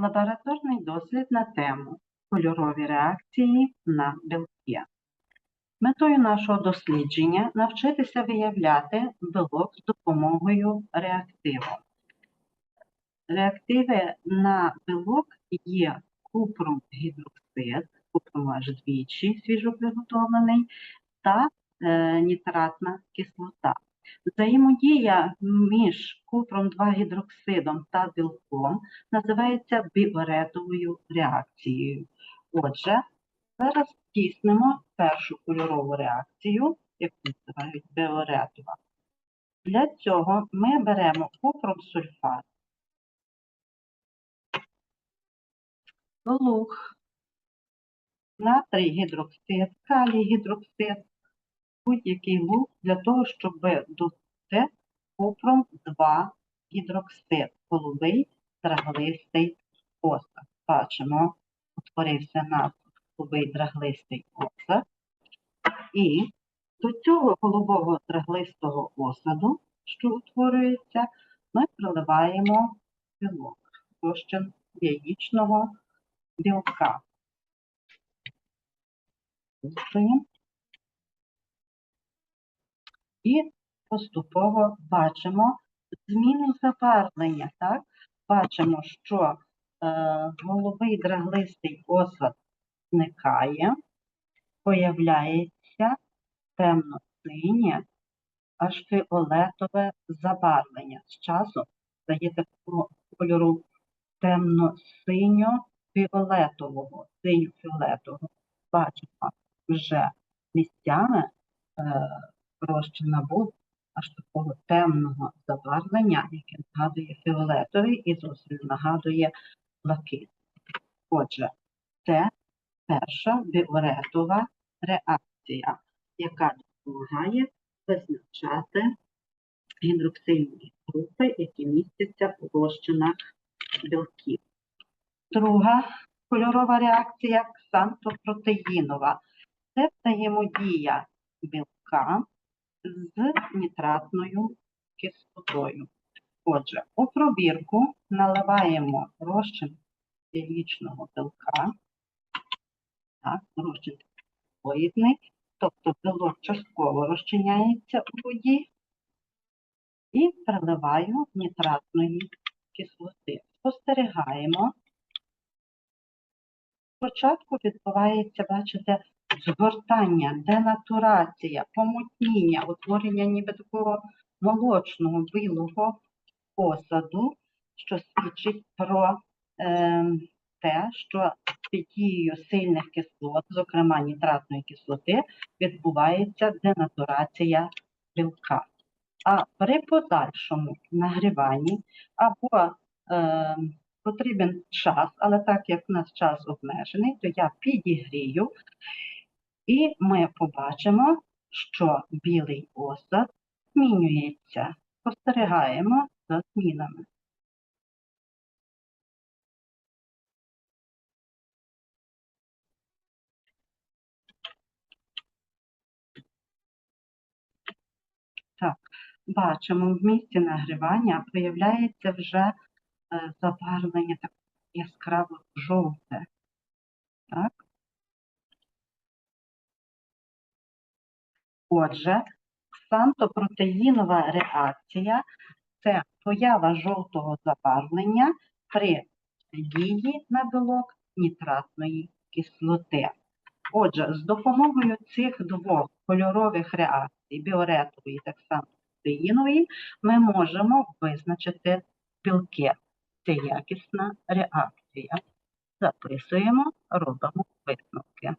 Лабораторний дослід на тему кольорові реакції на білки. Метою нашого дослідження навчитися виявляти білок з допомогою реактиву. Реактиви на білок є гідроксид, купром аж двічі свіжоприготовлений, та е, нітратна кислота. Взаємодія між купром 2 гідроксидом та білком називається біоретовою реакцією. Отже, зараз тіснемо першу кольорову реакцію, яку називають біоретова. Для цього ми беремо купром сульфат, луг, натрій гідроксид, калій гідроксид, будь-який луг для того, щоб додати купром 2 гідроксид, голубий драглистий осад. Бачимо, утворився нас голубий драглистий осад. І до цього голубого драглистого осаду, що утворюється, ми приливаємо білок, розчин яєчного білка. Слухаємо. І поступово бачимо зміну забарвлення. Так? Бачимо, що е, голубий драглистий осад зникає, появляється темно-синє, аж фіолетове забарвлення. З часом стає такого кольору темно-синьо-фіолетового, синьо-фіолетового. Бачимо вже місцями е, розчин набув аж такого темного забарвлення, яке нагадує фіолетовий і зовсім нагадує блакит. Отже, це перша біоретова реакція, яка допомагає визначати гідроксильні групи, які містяться у розчинах білків. Друга кольорова реакція ксантопротеїнова. Це взаємодія білка з нітратною кислотою. Отже, у пробірку наливаємо розчин яєчного білка, так, розчин поїдний, тобто білок частково розчиняється у воді і приливаю нітратної кислоти. Спостерігаємо. Спочатку відбувається, бачите, згортання, денатурація, помутніння, утворення ніби такого молочного білого осаду, що свідчить про е, те, що під дією сильних кислот, зокрема нітратної кислоти, відбувається денатурація білка. А при подальшому нагріванні або е, потрібен час, але так як в нас час обмежений, то я підігрію і ми побачимо, що білий осад змінюється. Спостерігаємо за змінами. Так, бачимо, в місці нагрівання появляється вже забарвлення так яскраво жовте. Так. Отже, ксантопротеїнова реакція це поява жовтого забарвлення при дії на білок нітратної кислоти. Отже, з допомогою цих двох кольорових реакцій, біоретової та ксантопротеїнової, ми можемо визначити білки. Це якісна реакція. Записуємо, робимо висновки.